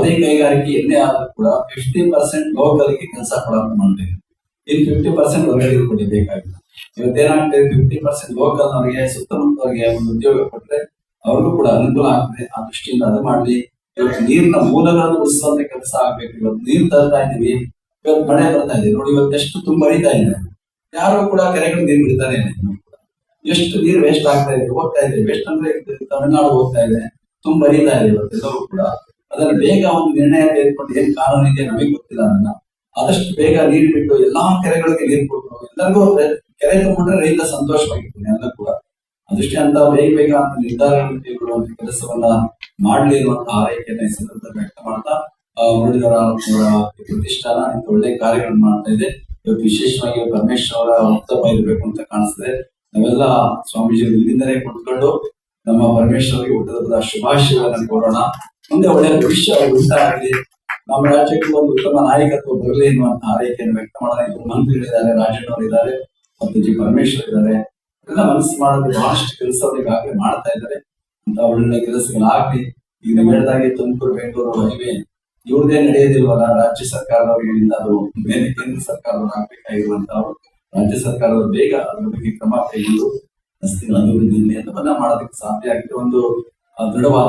ಯಾವುದೇ ಕೈಗಾರಿಕೆ ಎಲ್ಲೇ ಆದ್ರೂ ಕೂಡ ಫಿಫ್ಟಿ ಪರ್ಸೆಂಟ್ ಲೋಕಲ್ಗೆ ಕೆಲಸ ಕೊಡೋಕೆ ಮಾಡ್ಬೇಕು. ಇನ್ ಫಿಫ್ಟಿ ಪರ್ಸೆಂಟ್ ಹೊರಗಡೆ ಕೊಡಬೇಕಾಗಿಲ್ಲ ಇವತ್ತೇನಾಗ್ತದೆ ಫಿಫ್ಟಿ ಪರ್ಸೆಂಟ್ ಲೋಕಲ್ನವರಿಗೆ, ಸುತ್ತಮುತ್ತವರಿಗೆ ಒಂದು ಉದ್ಯೋಗ ಕೊಟ್ರೆ ಅವ್ರಿಗೂ ಕೂಡ ಅನುಕೂಲ ಆಗ್ತದೆ. ಆ ದೃಷ್ಟಿಯಿಂದ ಅದು ಮಾಡ್ಲಿ. ಇವತ್ತು ನೀರಿನ ಮೂಲಗಳನ್ನು ಉಳಿಸುವಂತ ಕೆಲಸ ಆಗ್ಬೇಕು. ಇವತ್ತು ನೀರು ತರ್ತಾ ಇದ್ದೀವಿ. ಇವತ್ತು ಮಳೆ ಬರ್ತಾ ಇದೆ. ನೋಡಿ ಇವತ್ತೆಷ್ಟು ತುಂಬ ಹರಿತಾ ಇದೆ. ಯಾರು ಕೂಡ ಕೆರೆಗಳು ನೀರು ಬಿಡ್ತಾರೆ. ಎಷ್ಟು ನೀರು ವೇಸ್ಟ್ ಆಗ್ತಾ ಇದೆ, ಹೋಗ್ತಾ ಇದೆ. ವೇಸ್ಟ್ ಅಂದ್ರೆ ತಮಿಳುನಾಡು ಹೋಗ್ತಾ ಇದೆ. ತುಂಬ ಹರಿತಾ ಇದೆ ಇವತ್ತೆಲ್ಲವೂ ಕೂಡ ಅದನ್ನ ಬೇಗ ಒಂದು ನಿರ್ಣಯ ತೆಗೆದುಕೊಂಡು ಏನ್ ಕಾನೂನು ಇದೆ ನಮಗೆ ಗೊತ್ತಿಲ್ಲ ಅದನ್ನ. ಆದಷ್ಟು ಬೇಗ ನೀರು ಬಿಟ್ಟು ಎಲ್ಲಾ ಕೆರೆಗಳಿಗೆ ನೀರು ಕೊಟ್ಟು ಎಲ್ಲರಿಗೂ ಕೆರೆ ತುಂಬಿಟ್ರೆ ರೈತ ಸಂತೋಷವಾಗಿರ್ತಾನೆ, ಎಲ್ಲ ಕೂಡ. ಅದಷ್ಟೇ ಅಂತ ಬೇಗ ಬೇಗ ಅಂತ ನಿರ್ಧಾರಗಳನ್ನು ತೆಗೆದುಕೊಳ್ಳುವಂತ ಕೆಲಸವನ್ನ ಮಾಡಲಿ ಇರುವಂತಹ ಆರೈಕೆಯನ್ನ ಈ ವ್ಯಕ್ತ ಮಾಡ್ತಾ ಮುರಳೀಧರ ಅವರ ಪ್ರತಿಷ್ಠಾನ ಒಳ್ಳೆ ಕಾರ್ಯಗಳನ್ನು ಮಾಡ್ತಾ ಇದೆ. ಇವತ್ತು ವಿಶೇಷವಾಗಿ ಪರಮೇಶ್ವರ ಅವರ ಉತ್ತಮ ಇರಬೇಕು ಅಂತ ಕಾಣಿಸ್ತದೆ. ನಾವೆಲ್ಲ ಸ್ವಾಮೀಜಿ ಇಲ್ಲಿಂದಲೇ ಕುತ್ಕೊಂಡು ನಮ್ಮ ಪರಮೇಶ್ವರಿಗೆ ಊಟದ ಶುಭಾಶಯಗಳನ್ನು ಕೋರೋಣ. ಮುಂದೆ ಒಳ್ಳೆಯ ಭವಿಷ್ಯ ಉಂಟಾಗಲಿ ನಮ್ಮ ರಾಜ್ಯಕ್ಕೂ ಒಂದು ಉತ್ತಮ ನಾಯಕತ್ವ ಬರಲಿ ಎನ್ನುವಂತ ಆರೈಕೆಯನ್ನು ವ್ಯಕ್ತ ಇಬ್ಬರು ಮಂತ್ರಿಗಳಿದ್ದಾರೆ ರಾಜಣ್ಣವರು ಇದ್ದಾರೆ, ಮತ್ತು ಜಿ ಪರಮೇಶ್ವರ್ ಇದ್ದಾರೆ. ಎಲ್ಲ ಮನಸ್ಸು ಮಾಡೋದು ಬಹಳಷ್ಟು ಕೆಲಸವನ್ನು ಈಗಾಗಲೇ ಮಾಡ್ತಾ ಇದ್ದಾರೆ. ಅಂತ ಒಳ್ಳೆ ಕೆಲಸಗಳಾಗ್ಲಿ. ಈಗ ನೀವು ಹೇಳಿದಾಗೆ ತುಮಕೂರು, ಬೆಂಗಳೂರು ಹೈವೇ ಇವ್ರದೇ ನಡೆಯೋದಿಲ್ವಲ್ಲ? ರಾಜ್ಯ ಸರ್ಕಾರದವರಿಂದ ಅದು ಬೇರೆ ಕೇಂದ್ರ ಸರ್ಕಾರದವ್ರು ಆಗ್ಬೇಕಾಗಿರುವಂತವ್ರು ರಾಜ್ಯ ಸರ್ಕಾರದವರು ಬೇಗ ಅದ್ರ ಬಗ್ಗೆ ಕ್ರಮ ಕೈಗೊಂಡು ರಸ್ತೆಗಳ ಎಲ್ಲವನ್ನ ಮಾಡೋದಕ್ಕೆ ಸಾಧ್ಯ ಆಗಿದೆ ಒಂದು ದೃಢವಾದ